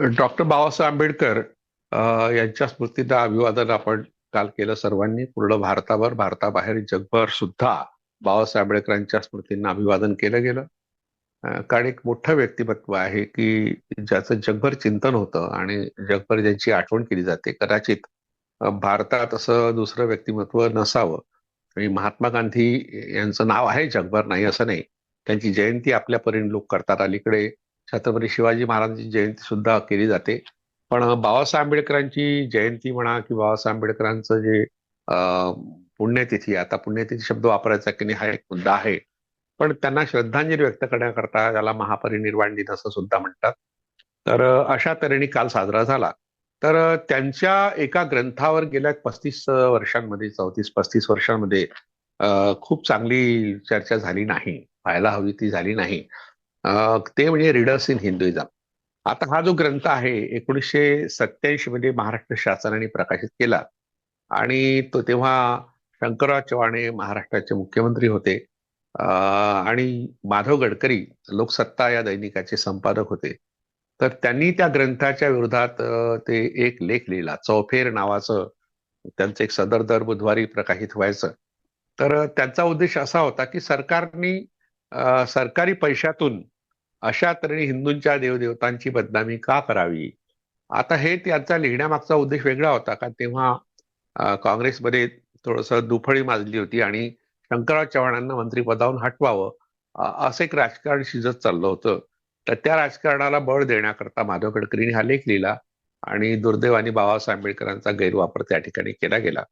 Doctor Babasaheb Ambedkar यांच्या स्मृतीला अभिवादन आपण काल केलं सर्वांनी. पूर्ण भारतावर भारताबाहेर जगभर सुद्धा बाबासाहेब आंबेडकरांच्या स्मृतींना अभिवादन केलं गेलं. कारण एक मोठं व्यक्तिमत्व आहे की ज्याचं जगभर चिंतन होतं आणि जगभर ज्यांची आठवण केली जाते. कदाचित भारतात असं दुसरं व्यक्तिमत्व नसावं. आणि महात्मा गांधी यांचं नाव आहे जगभर नाही असं नाही. त्यांची जयंती आपल्या परीने लोक करतात. अलीकडे छत्रपती शिवाजी महाराजांची जयंती सुद्धा केली जाते. पण बाबासाहेब आंबेडकरांची जयंती म्हणा की बाबासाहेब आंबेडकरांचं जे पुण्यतिथी आता पुण्यतिथी शब्द वापरायचा की नाही हा एक मुद्दा आहे. पण त्यांना श्रद्धांजली व्यक्त करण्याकरता त्याला महापरिनिर्वाण दिन असं सुद्धा म्हणतात. तर अशा तऱ्हेने काल साजरा झाला. तर त्यांच्या एका ग्रंथावर गेल्या पस्तीस वर्षांमध्ये चौतीस पस्तीस वर्षांमध्ये खूप चांगली चर्चा झाली नाही. व्हायला हवी ती झाली नाही. ते म्हणजे रीडर्स इन हिंदुइझम आता हा जो ग्रंथ आहे एकोणीसशे सत्याऐंशी मध्ये महाराष्ट्र शासनाने प्रकाशित केला. आणि तो तेव्हा शंकरराव चव्हाण हे महाराष्ट्राचे मुख्यमंत्री होते. आणि माधव गडकरी लोकसत्ता या दैनिकाचे संपादक होते. तर त्यांनी त्या ग्रंथाच्या विरोधात ते एक लेख लिहिला. चौफेर नावाचं त्यांचं एक सदर दर बुधवारी प्रकाशित व्हायचं. तर त्यांचा उद्देश असा होता की सरकारने सरकारी पैशातून अशा तऱ्हेने हिंदूंच्या देवदेवतांची बदनामी का करावी? आता हे त्यांचा लिहिण्यामागचा उद्देश वेगळा होता कारण तेव्हा काँग्रेसमध्ये थोडस दुफळी माजली होती आणि शंकरराव चव्हाणांना मंत्रिपदावरून हटवावं असं एक राजकारण शिजत चाललं होतं. तर त्या राजकारणाला बळ देण्याकरता माधव गडकरींनी हा लेख लिहिला आणि दुर्दैवाने बाबासाहेब आंबेडकरांचा गैरवापर त्या ठिकाणी केला गेला.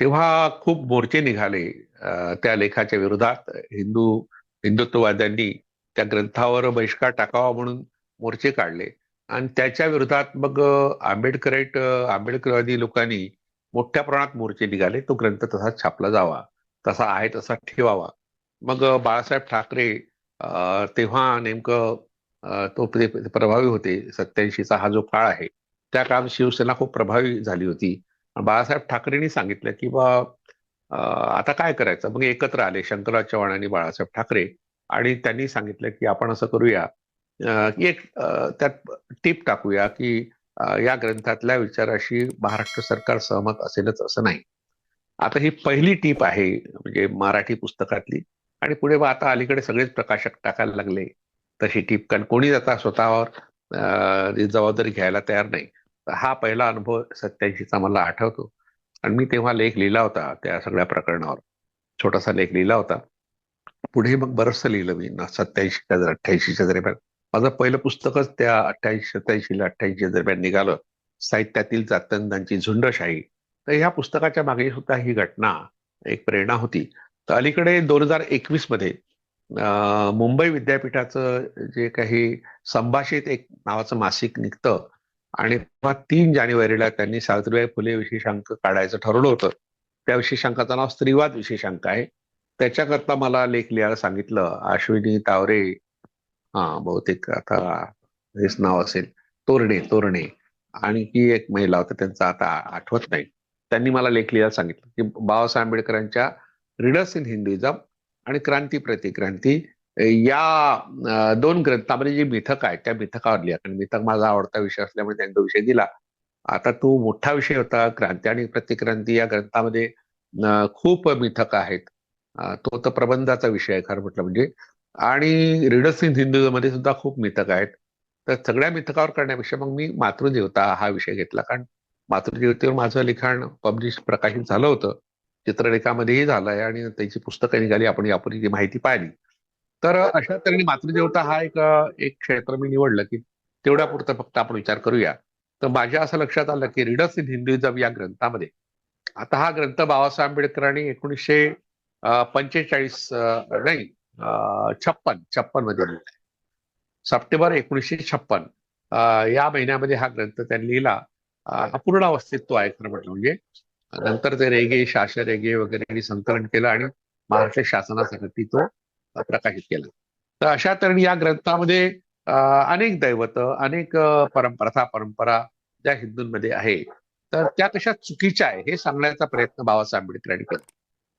तेव्हा खूप मोर्चे निघाले त्या लेखाच्या विरोधात. हिंदू हिंदुत्ववाद्यांनी त्या ग्रंथावर बहिष्कार टाकावा म्हणून मोर्चे काढले. आणि त्याच्या विरोधात मग आंबेडकरेट आंबेडकरवादी लोकांनी मोठ्या प्रमाणात मोर्चे निघाले. तो ग्रंथ तसा छापला जावा. तसा आहे तसा ठेवावा. मग बाळासाहेब ठाकरे तेव्हा नेमकं तो प्रभावी होते. सत्याऐंशीचा हा जो काळ आहे त्या काळात शिवसेना खूप प्रभावी झाली होती. बाळासाहेब ठाकरेंनी सांगितलं की बा आता काय करायचं? मग एकत्र आले शंकरराव चव्हाण आणि बाळासाहेब ठाकरे. आणि त्यांनी सांगितलं की आपण असं करूया. की एक त्यात टीप टाकूया की या ग्रंथातल्या विचाराशी महाराष्ट्र सरकार सहमत असेलच असं नाही. आता ही पहिली टीप आहे म्हणजे मराठी पुस्तकातली. आणि पुढे मग आता अलीकडे सगळेच प्रकाशक टाकायला लागले तशी टीप कारण कोणीच आता स्वतःवर जबाबदारी घ्यायला तयार नाही. हा पहिला अनुभव सत्याऐंशीचा मला आठवतो. आणि मी तेव्हा लेख लिहिला होता त्या सगळ्या प्रकरणावर. छोटासा लेख लिहिला होता. पुढे मग बरचसं लिहिलं मी सत्याऐंशीच्या अठ्ठ्याऐंशीच्या दरम्यान. माझं पहिलं पुस्तकच त्या अठ्ठ्याऐंशी सत्याऐंशीला अठ्ठ्याऐंशीच्या दरम्यान निघालं. साहित्यातील जातंदांची झुंडशाही. तर ह्या पुस्तकाच्या मागे सुद्धा ही घटना एक प्रेरणा होती. तर अलीकडे दोन हजार एकवीसमध्ये मुंबई विद्यापीठाचं जे काही संभाषित एक नावाचं मासिक निघतं. आणि तीन जानेवारीला त्यांनी सावित्रीबाई फुले विशेषांक काढायचं ठरवलं होतं. त्या विशेषांकाचं नाव स्त्रीवाद विशेषांक आहे. त्याच्याकरता मला लेख लिहायला सांगितलं. अश्विनी तावरे. हा बहुतेक आता हेच नाव असेल. तोरणे तोरणे. आणि ही एक महिला होता त्यांचं आता आठवत नाही. त्यांनी मला लेख लिहायला सांगितलं की बाबासाहेब आंबेडकरांच्या रिडर्स इन हिंदुइझम आणि क्रांती प्रतिक्रांती या दोन ग्रंथामध्ये जी मिथक आहे त्या मिथकावर लिहा. कारण मिथक माझा आवडता विषय असल्यामुळे त्यांनी तो विषय दिला. आता तो मोठा विषय होता. क्रांती आणि प्रतिक्रांती या ग्रंथामध्ये खूप मिथक आहेत. तो तर प्रबंधाचा विषय आहे खरं म्हटलं म्हणजे. आणि रिडर्स इन हिंदुइझममध्ये सुद्धा खूप मिथक आहेत. तर सगळ्या मिथकावर करण्यापेक्षा मग मी मातृदेवता हा विषय घेतला. कारण मातृदेवतेवर माझं लिखाण पब्लिश प्रकाशित झालं होतं. चित्रलेखामध्येही झालंय आणि त्याची पुस्तकं निघाली आपण यापूर्वी ती माहिती पाहिली. तर अशा तऱ्हेने मातृदेवता हा एक एक क्षेत्र मी निवडलं की तेवढ्या पुरतं फक्त आपण विचार करूया. तर माझ्या असं लक्षात आलं की रीडर्स इन हिंदुइझम या ग्रंथामध्ये. आता हा ग्रंथ बाबासाहेब आंबेडकरांनी एकोणीसशे पंचेचाळीस नाही छप्पन छप्पनमध्ये लिहिला सप्टेंबर एकोणीसशे छप्पन या महिन्यामध्ये हा ग्रंथ त्यांनी लिहिला. अपूर्ण अवस्थेत तो आहे खरं म्हटलं म्हणजे. नंतर ते रेगे शास रेगे वगैरे संकलन केलं आणि महाराष्ट्र शासनासाठी तो प्रकाशित केला. तर अशा तऱ्हेने या ग्रंथामध्ये अनेक दैवत अनेक अं, परंपरा परंपरा ज्या हिंदूंमध्ये आहे. तर त्या कशा चुकीच्या आहे हे सांगण्याचा प्रयत्न बाबासाहेब आंबेडकरांनी केला.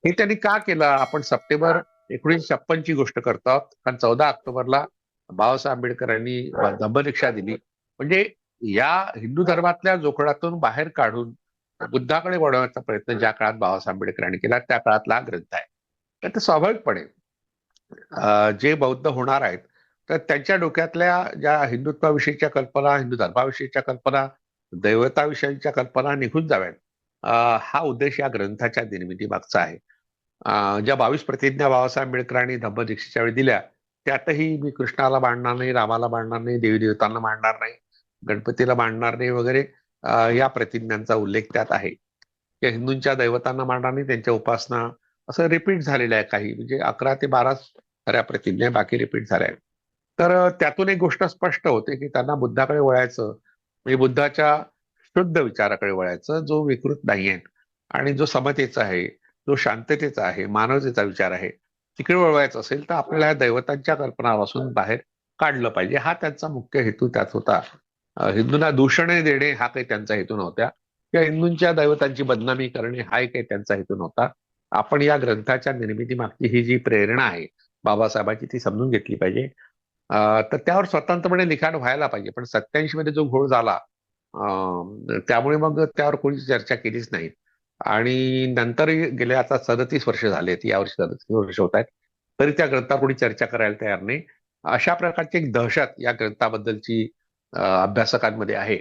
हे त्यांनी का केलं? आपण सप्टेंबर एकोणीसशे छप्पनची गोष्ट करतो आहोत कारण चौदा ऑक्टोबरला बाबासाहेब आंबेडकरांनी दंभ दिली. म्हणजे या हिंदू धर्मातल्या जोखडातून बाहेर काढून बुद्धाकडे वळवण्याचा प्रयत्न ज्या काळात बाबासाहेब आंबेडकरांनी केला त्या काळातला हा ग्रंथ आहे. तर ते स्वाभाविकपणे जे बौद्ध होणार आहेत तर त्यांच्या डोक्यातल्या ज्या हिंदुत्वाविषयीच्या कल्पना हिंदू धर्माविषयीच्या कल्पना दैवताविषयीच्या कल्पना निघून जाव्यात. हा उद्देश या ग्रंथाच्या निर्मिती मागचा आहे. ज्या बावीस प्रतिज्ञा बाबासाहेब आंबेडकरांनी धम्मदीक्षेच्या वेळी दिल्या त्यातही मी कृष्णाला मांडणार नाही रामाला मांडणार नाही देवी देवतांना मांडणार नाही गणपतीला मांडणार नाही वगैरे या प्रतिज्ञांचा उल्लेख त्यात आहे. या हिंदूंच्या दैवतांना मांडणार नाही त्यांच्या उपासना असं रिपीट झालेलं आहे काही म्हणजे अकरा ते बारा खऱ्या प्रतिज्ञा बाकी रिपीट झाल्या. आहेत तर त्यातून एक गोष्ट स्पष्ट होते की त्यांना बुद्धाकडे वळायचं. म्हणजे बुद्धाच्या शुद्ध विचाराकडे वळायचं जो विकृत नाहीये. आणि जो समतेचा आहे जो शांततेचा आहे मानवतेचा विचार आहे तिकडे वळवायचं असेल तर आपल्याला दैवतांच्या कल्पनापासून बाहेर काढलं पाहिजे. हा त्यांचा मुख्य हेतू त्यात होता. हिंदूंना दूषणे देणे हा काही त्यांचा हेतू नव्हता. किंवा हिंदूंच्या दैवतांची बदनामी करणे हाही काही त्यांचा हेतू नव्हता. आपण या ग्रंथाच्या निर्मितीमागची ही जी प्रेरणा आहे बाबासाहेबांची ती समजून घेतली पाहिजे. तर त्यावर स्वतंत्रपणे लिखाण व्हायला पाहिजे. पण सत्याऐंशी मध्ये जो घोळ झाला त्यामुळे मग त्यावर कोणी चर्चा केलीच नाही. आणि नंतर गेले आता सदतीस वर्ष झालेत यावर्षी सदतीस वर्ष होत आहेत. तरी त्या ग्रंथावर कोणी चर्चा करायला तयार नाही. अशा प्रकारची एक दहशत या ग्रंथाबद्दलची अभ्यासकांमध्ये आहे.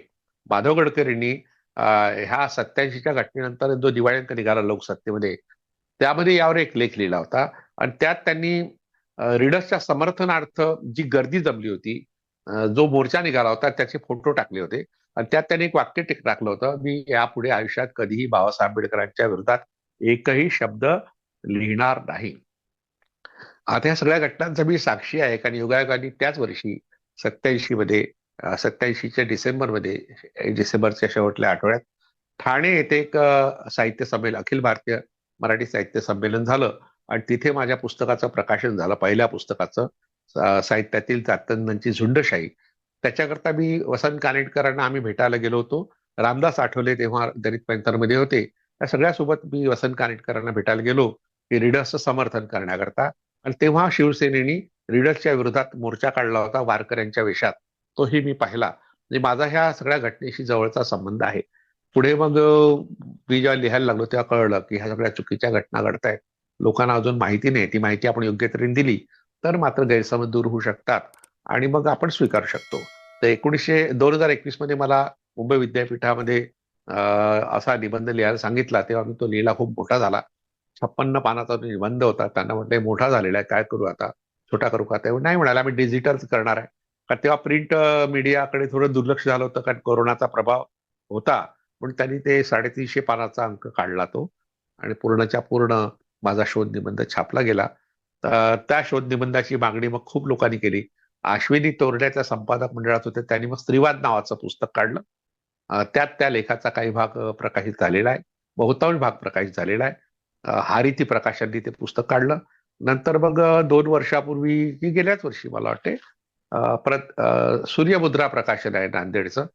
माधव गडकरींनी ह्या सत्याऐंशीच्या घटनेनंतर जो दिवाळ्यांक निघाला लोकसत्तेमध्ये त्यामध्ये यावर एक लेख लिहिला होता. आणि त्यात त्यांनी रीडर्सच्या समर्थनार्थ जी गर्दी जमली होती जो मोर्चा निघाला होता त्याचे फोटो टाकले होते. आणि त्यात त्यांनी एक वाक्य टिक टाकलं होतं मी यापुढे आयुष्यात कधीही बाबासाहेब आंबेडकरांच्या विरोधात एकही शब्द लिहिणार नाही. आता या सगळ्या घटनांचा मी साक्षी आहे कारण योगायोगाने त्याच वर्षी सत्याऐंशी मध्ये सत्याऐंशीच्या डिसेंबरमध्ये डिसेंबरच्या शेवटल्या आठवड्यात ठाणे येथे एक साहित्य संमेलन अखिल भारतीय मराठी साहित्य संमेलन झालं आणि तिथे माझ्या पुस्तकाचं प्रकाशन झालं पहिल्या पुस्तकाचं साहित्यातील जातंदांची झुंडशाही. त्याच्याकरता मी वसंत कानेटकरांना आम्ही भेटायला गेलो होतो. रामदास आठवले तेव्हा दलित पॅन्थरमध्ये होते. त्या सगळ्यासोबत मी वसंत कानेटकरांना भेटायला गेलो. की रिडर्सचं समर्थन करण्याकरता. आणि तेव्हा शिवसेनेनी रिडर्सच्या विरोधात मोर्चा काढला होता वारकऱ्यांच्या वेशात. तोही मी पाहिला. म्हणजे माझा ह्या सगळ्या घटनेशी जवळचा संबंध आहे. पुढे मग मी जेव्हा लिहायला लागलो तेव्हा कळलं की ह्या सगळ्या चुकीच्या घटना घडतायत. लोकांना अजून माहिती नाही. ती माहिती आपण योग्य तऱ्हेने दिली. तर मात्र गैरसमज दूर होऊ शकतात. आणि मग आपण स्वीकारू शकतो. तर एकोणीसशे दोन हजार एकवीसमध्ये मला मुंबई विद्यापीठामध्ये असा निबंध लिहायला सांगितला तेव्हा मी तो लिहिला खूप मोठा झाला. छप्पन्न पानाचा तो निबंध होता त्यांना म्हटलं मोठा झालेला आहे काय करू आता? छोटा करू का? तेव्हा नाही म्हणाला आम्ही डिजिटल करणार आहे. कारण तेव्हा प्रिंट मीडियाकडे थोडं दुर्लक्ष झालं होतं कारण कोरोनाचा प्रभाव होता. पण त्यांनी ते साडेतीनशे पानाचा अंक काढला तो. आणि पूर्णच्या पूर्ण माझा शोध निबंध छापला गेला. तर त्या शोध निबंधाची मागणी मग खूप लोकांनी केली. अश्विनी तोरड्याच्या संपादक मंडळात होते. त्यांनी मग स्त्रीवाद नावाचं पुस्तक काढलं. त्यात त्या लेखाचा काही भाग प्रकाशित झालेला आहे. बहुतांश भाग प्रकाशित झालेला आहे. हारिती प्रकाशननी ते पुस्तक काढलं. नंतर मग दोन वर्षापूर्वी की गेल्याच वर्षी मला वाटते अं, परत सूर्यमुद्रा प्रकाशन आहे नांदेडचं.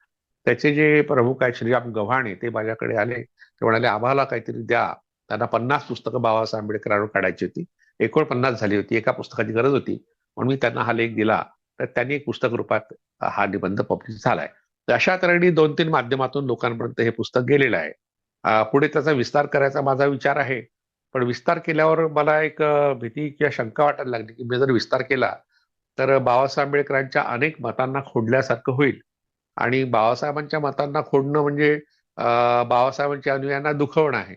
त्याचे जे प्रमुख आहेत श्रीराम गव्हाणे ते माझ्याकडे आले. ते म्हणाले आम्हाला काहीतरी द्या. त्यांना पन्नास पुस्तकं बाबासाहेब आंबेडकरांवर काढायची होती. एकोणपन्नास झाली होती. एका पुस्तकाची गरज होती. म्हणून मी त्यांना हा लेख दिला. तर त्यांनी एक पुस्तक रूपात हा निबंध पब्लिश झालाय. तर अशा तऱ्हेने दोन तीन माध्यमातून लोकांपर्यंत हे पुस्तक गेलेलं आहे. पुढे त्याचा विस्तार करायचा माझा विचार आहे. पण विस्तार केल्यावर मला एक भीती किंवा शंका वाटायला लागली की मी जर विस्तार केला तर बाबासाहेब आंबेडकरांच्या अनेक मतांना खोडल्यासारखं होईल. आणि बाबासाहेबांच्या मतांना खोडणं म्हणजे बाबासाहेबांच्या अनुयायांना दुखवणं आहे.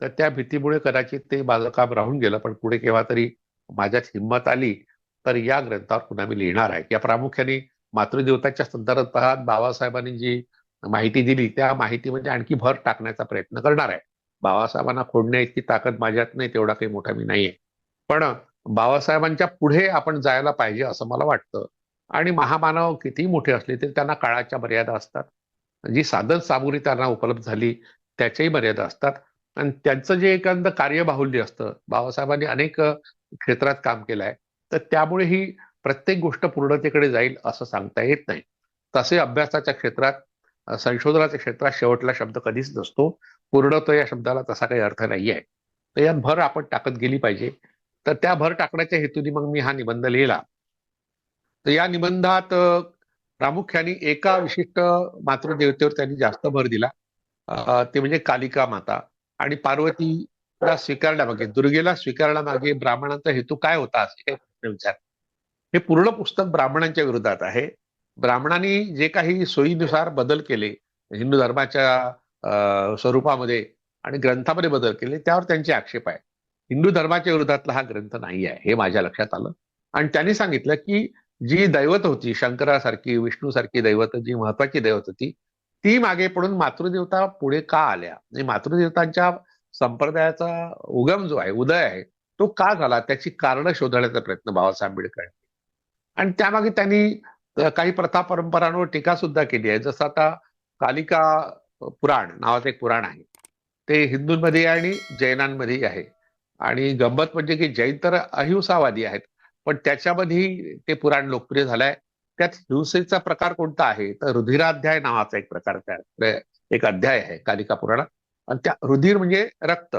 तर त्या भीतीमुळे कदाचित ते माझं काम राहून गेलं पण पुढे केव्हा तरी माझ्यात हिंमत आली तर या ग्रंथावर पुन्हा मी लिहिणार आहे. या प्रामुख्याने मातृदेवताच्या संदर्भात बाबासाहेबांनी जी माहिती दिली त्या माहितीमध्ये म्हणजे आणखी भर टाकण्याचा प्रयत्न करणार आहे. बाबासाहेबांना खोडण्या इतकी ताकद माझ्यात नाही तेवढा काही मोठा मी नाहीये. पण बाबासाहेबांच्या पुढे आपण जायला पाहिजे असं मला वाटतं. आणि महामानव कितीही मोठे असले तरी त्यांना काळाच्या मर्यादा असतात. जी साधन सामुग्री त्यांना उपलब्ध झाली त्याच्याही मर्यादा असतात. आणि त्यांचं जे एखादं कार्यबाहुल्य असतं बाबासाहेबांनी अनेक क्षेत्रात काम केलं आहे तर त्यामुळे ही प्रत्येक गोष्ट पूर्णतेकडे जाईल असं सांगता येत नाही. तसे अभ्यासाच्या क्षेत्रात संशोधनाच्या क्षेत्रात शेवटला शब्द कधीच नसतो. पूर्णत्व या शब्दाला तसा काही अर्थ नाही आहे तर यात भर आपण टाकत गेली पाहिजे. तर त्या भर टाकण्याच्या हेतूने मग मी हा निबंध लिहिला. तर या निबंधात प्रामुख्याने एका विशिष्ट मातृदेवतेवर त्यांनी जास्त भर दिला. ते म्हणजे कालिका माता. आणि पार्वतीला स्वीकारण्यामागे दुर्गेला स्वीकारण्यामागे ब्राह्मणांचा हेतू काय होता असे काही विचार. हे पूर्ण पुस्तक ब्राह्मणांच्या विरोधात आहे. ब्राह्मणांनी जे काही सोयीनुसार बदल केले हिंदू धर्माच्या स्वरूपामध्ये आणि ग्रंथामध्ये बदल केले त्यावर त्यांचे आक्षेप आहे हिंदू धर्माच्या विरोधातला हा ग्रंथ नाही आहे हे माझ्या लक्षात आलं. आणि त्यांनी सांगितलं की जी दैवत होती शंकरासारखी विष्णूसारखी दैवत जी महत्वाची दैवत होती ती मागे पडून मातृदेवता पुढे का आल्या? म्हणजे मातृदेवतांच्या संप्रदायाचा उगम जो आहे उदय आहे तो का झाला? त्याची कारणं शोधण्याचा प्रयत्न बाबासाहेब आंबेडकर आणि त्यामागे त्यांनी काही प्रथा परंपरांवर टीका सुद्धा केली आहे. जसं आता कालिका पुराण नावाचं एक पुराण आहे. ते हिंदूंमध्ये आणि जैनांमध्येही आहे. आणि गंमत म्हणजे की जैन तर अहिंसावादी आहेत पण त्याच्यामध्ये ते पुराण लोकप्रिय झालंय. त्यात हिंसेचा प्रकार कोणता आहे? तर रुधिराध्याय नावाचा एक प्रकार त्या एक अध्याय आहे कालिका पुराणात. आणि त्या रुधिर म्हणजे रक्त.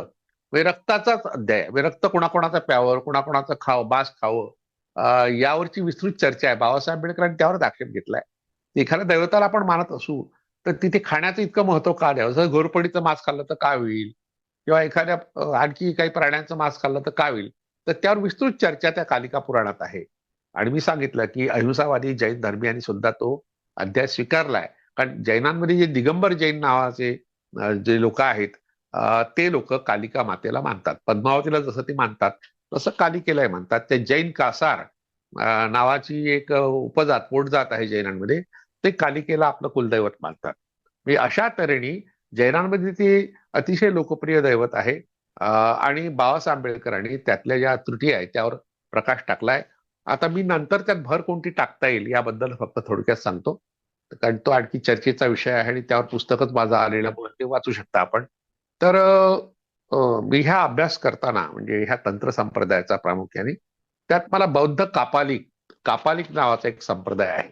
विरक्ताचाच रक्ताचाच अध्याय विरक्त म्हणजे रक्त कोणाकोणाचं प्यावं कोणाकोणाचं खावं बास खावं यावरची विस्तृत चर्चा आहे. बाबासाहेब आंबेडकरांनी त्यावरच आक्षेप घेतलाय. एखाद्या दैवताला आपण मानत असू तर तिथे खाण्याचं इतकं महत्त्व का द्यावं? जर घोरपडीचं मांस खाल्लं तर काय होईल? किंवा एखाद्या आणखी काही प्राण्यांचं मांस खाल्लं तर काय होईल? तर त्यावर विस्तृत चर्चा त्या कालिका पुराणात आहे. आणि मी सांगितलं की अहिंसावादी जैन धर्मियांनी सुद्धा तो अध्याय स्वीकारलाय. कारण जैनांमध्ये जे दिगंबर जैन नावाचे जे लोक आहेत ते लोक कालिका मातेला मानतात. पद्मावतीला जसं ते मानतात तसं कालिकेलाही मानतात. ते जैन कासार नावाची एक उपजात पोटजात आहे जैनांमध्ये. ते कालिकेला आपलं कुलदैवत मानतात. म्हणजे अशा तऱ्हेने जैनांमध्ये ते अतिशय लोकप्रिय दैवत आहे. आणि बाबासाहेब आंबेडकरांनी त्यातल्या ज्या त्रुटी आहेत त्यावर प्रकाश टाकलाय. आता मी नंतर त्यात भर कोणती टाकता येईल याबद्दल फक्त थोडक्यात सांगतो. कारण तो आणखी चर्चेचा विषय आहे आणि त्यावर पुस्तकच माझं आलेल्यामुळे ते वाचू शकता आपण. तर मी ह्या अभ्यास करताना म्हणजे ह्या तंत्र संप्रदायाचा प्रामुख्याने त्यात मला बौद्ध कापालिक कापालिक नावाचा एक संप्रदाय आहे.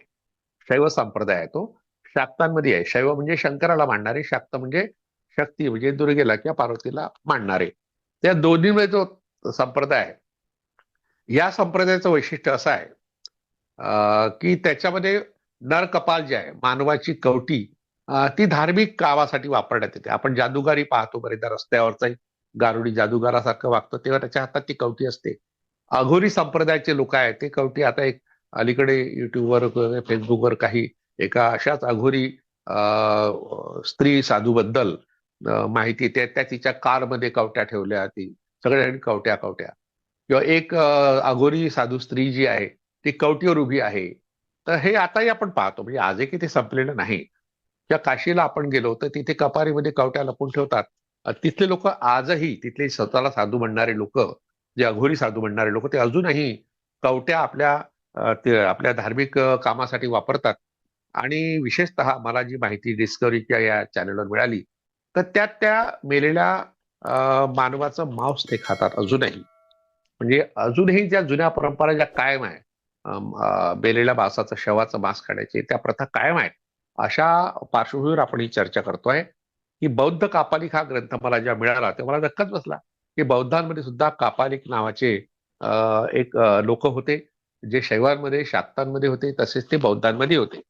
शैव संप्रदाय आहे तो. शाक्तांमध्ये आहे. शैव म्हणजे शंकराला मांडणारे शाक्त म्हणजे शक्ती म्हणजे दुर्गेला किंवा पार्वतीला मांडणारे. त्या दोन्हीमध्ये जो संप्रदाय आहे या संप्रदायाचं वैशिष्ट्य असं आहे अं, की त्याच्यामध्ये नरकपाल जे आहे मानवाची कवटी ती धार्मिक कामासाठी वापरण्यात येते. आपण जादूगारी पाहतो बरेचदा रस्त्यावरचा गारुडी जादूगारासारखं वागतो तेव्हा त्याच्या हातात ती कवटी असते. अघोरी संप्रदायाचे लोक आहेत ते कवटी आता एक अलीकडे युट्यूबवर फेसबुकवर काही एका अशाच अघोरी स्त्री साधूबद्दल माहिती त्या त्या तिच्या कारमध्ये कवट्या ठेवल्या ती सगळ्या कवट्या कवट्या. किंवा एक अघोरी साधू स्त्री जी आहे ती कवटीवर उभी आहे. तर हे आताही आपण पाहतो. म्हणजे आजही की ते संपलेलं नाही. त्या काशीला आपण गेलो तर तिथे कपारीमध्ये कवट्या लपून ठेवतात. तिथले लोक आजही तिथले स्वतःला साधू म्हणणारे लोक जे अघोरी साधू म्हणणारे लोक ते अजूनही कवट्या आपल्या ते आपल्या धार्मिक कामासाठी वापरतात. आणि विशेषतः मला जी माहिती डिस्कवरीच्या या चॅनलवर मिळाली तर त्यात त्या मेलेल्या मानवाचं मांस ते खातात अजूनही. म्हणजे अजूनही ज्या जुन्या परंपरा ज्या कायम आहे मेलेल्या मांसाचं शवाचं मांस खाण्याची त्या प्रथा कायम आहेत. अशा पार्श्वभूमीवर आपण ही चर्चा करतोय. की बौद्ध कापालिक हा ग्रंथ मला जेव्हा मिळाला तेव्हा मला धक्काच बसला. की बौद्धांमध्ये सुद्धा कापालिक नावाचे एक लोक होते जे शैवांमध्ये शाक्तांमध्ये होते तसेच ते बौद्धांमध्ये होते.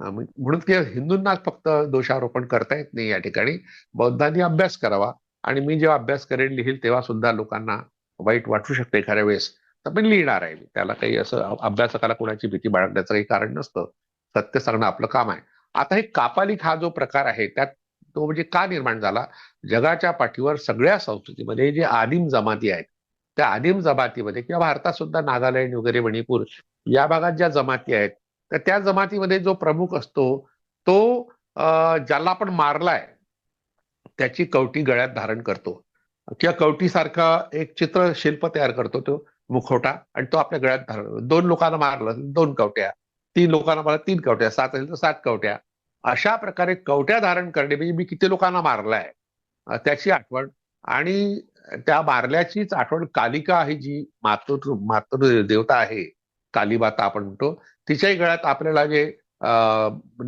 म्हणून ते हिंदूंना फक्त दोषारोपण करता येत नाही या ठिकाणी. बौद्धांनी अभ्यास करावा आणि मी जेव्हा अभ्यास करेन लिहिल तेव्हा सुद्धा लोकांना वाईट वाटू शकते एखाद्या वेळेस. तर मी लिहिणार आहे. त्याला काही असं अभ्यासकाला कोणाची भीती बाळगण्याचं काही कारण नसतं. सत्य सांगणं आपलं काम आहे. आता हे कापालिक हा जो प्रकार आहे त्यात तो म्हणजे का निर्माण झाला? जगाच्या पाठीवर सगळ्या संस्कृतीमध्ये जे आदिम जमाती आहेत त्या आदिम जमातीमध्ये किंवा भारतात सुद्धा नागालँड वगैरे मणिपूर या भागात ज्या जमाती आहेत तर त्या जमातीमध्ये जो प्रमुख असतो तो ज्याला आपण मारलाय त्याची कवटी गळ्यात धारण करतो. किंवा कवटीसारखा एक चित्र शिल्प तयार करतो तो मुखवटा आणि तो आपल्या गळ्यात धारण दोन लोकांना मारलं दोन कवट्या. तीन लोकांना मला तीन कवट्या सात असेल तर सात कवट्या. अशा प्रकारे कवट्या धारण करणे म्हणजे मी किती लोकांना मारलाय त्याची आठवण. आणि त्या मारल्याचीच आठवण कालिका ही जी मातृ मातृ देवता आहे कालीमाता आपण म्हणतो. तिच्याही गळ्यात आपल्याला जे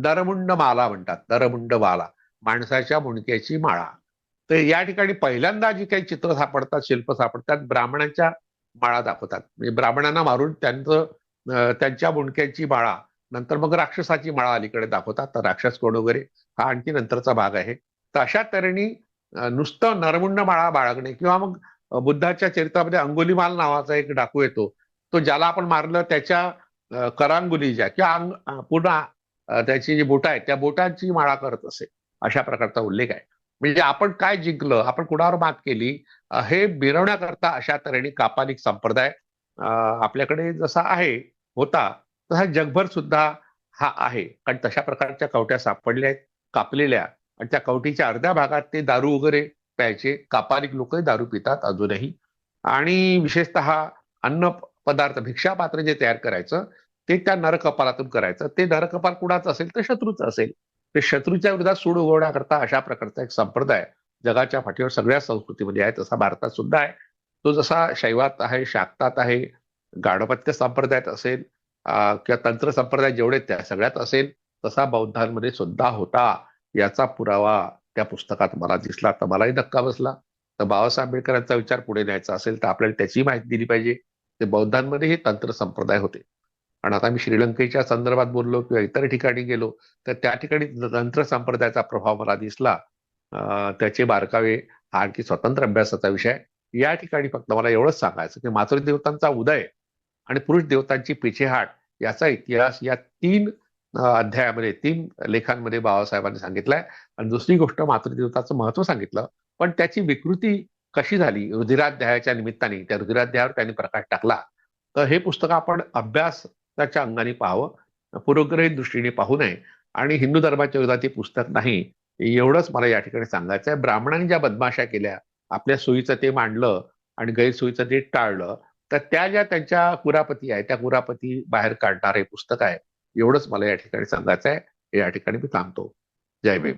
नरमुंड माला म्हणतात नरमुंड माला माणसाच्या मुंडक्याची माळा. तर या ठिकाणी पहिल्यांदा जी काही चित्र सापडतात शिल्प सापडतात ब्राह्मणांच्या माळा दाखवतात. म्हणजे ब्राह्मणांना मारून त्यांचं त्यांच्या मुंडक्यांची माळा नंतर मग राक्षसाची माळा अलीकडे दाखवतात. तर राक्षस कोण वगैरे? हा आणखी नंतरचा भाग आहे. तर अशा तऱ्हेने नुसतं नरमुंड माळा बाळगणे किंवा मग बुद्धाच्या चरित्रामध्ये अंगुलीमाल नावाचा एक डाकू येतो. तो ज्याला आपण मारलं त्याच्या करांगुली ज्या किंवा अंग पुन्हा त्याची जी बोट आहेत त्या बोटांची माळा करत असे. अशा प्रकारचा उल्लेख आहे. म्हणजे आपण काय जिंकलं आपण कुणावर मात केली हे मिरवण्याकरता अशा तऱ्हेने कापालिक संप्रदाय आपल्याकडे जसा आहे होता तसा जगभर सुद्धा हा आहे. कारण तशा प्रकारच्या कवट्या सापडल्या आहेत कापलेल्या. आणि त्या कवटीच्या अर्ध्या भागात ते दारू वगैरे प्यायचे कापालिक लोकही दारू पितात अजूनही. आणि विशेषतः अन्न पदार्थ भिक्षा पात्र जे तयार करायचं ते त्या नरकपालातून करायचं. ते नरकपाल कुणाचं असेल तर शत्रूचं असेल. ते शत्रूच्या विरोधात सूड उगवण्याकरता अशा प्रकारचा एक संप्रदाय जगाच्या पाठीवर सगळ्या संस्कृतीमध्ये आहे तसा भारतात सुद्धा आहे. तो जसा शैवात आहे शाक्तात आहे गाढपत्य संप्रदायात असेल किंवा तंत्र संप्रदाय जेवढे त्या सगळ्यात असेल तसा बौद्धांमध्ये सुद्धा होता याचा पुरावा त्या पुस्तकात मला दिसला. तर मलाही धक्का बसला. तर बाबासाहेब आंबेडकरांचा विचार पुढे न्यायचा असेल तर आपल्याला त्याची माहिती दिली पाहिजे. ते बौद्धांमध्ये हे तंत्र संप्रदाय होते. आणि आता मी श्रीलंकेच्या संदर्भात बोललो किंवा इतर ठिकाणी गेलो तर त्या ठिकाणी तंत्र संप्रदायाचा प्रभाव मला दिसला. त्याचे बारकावे आणखी स्वतंत्र अभ्यासाचा विषय. या ठिकाणी फक्त मला एवढंच सांगायचं की मातृदेवतांचा उदय आणि पुरुष देवतांची पिछेहाट याचा इतिहास या तीन अध्यायामध्ये तीन लेखांमध्ये बाबासाहेबांनी सांगितलाय. आणि दुसरी गोष्ट मातृदेवताचं महत्त्व सांगितलं. पण त्याची विकृती कशी झाली? रुधिराध्यायाच्या निमित्ताने त्या रुधिराध्यायावर त्यांनी प्रकाश टाकला. तर हे पुस्तक आपण अभ्यासाच्या अंगाने पाहावं. पूर्वग्रहित दृष्टीने पाहू नये. आणि हिंदू धर्माच्या विरोधात हे पुस्तक नाही. एवढंच मला या ठिकाणी सांगायचं आहे ब्राह्मणांनी ज्या बदमाशा केल्या आपल्या सोयीचं ते मांडलं आणि गैरसोयीचं ते टाळलं तर त्या ज्या त्यांच्या कुरापती आहे त्या कुरापती बाहेर काढणार हे पुस्तक आहे. एवढंच मला या ठिकाणी सांगायचं आहे. या ठिकाणी मी थांबतो. जय भीम.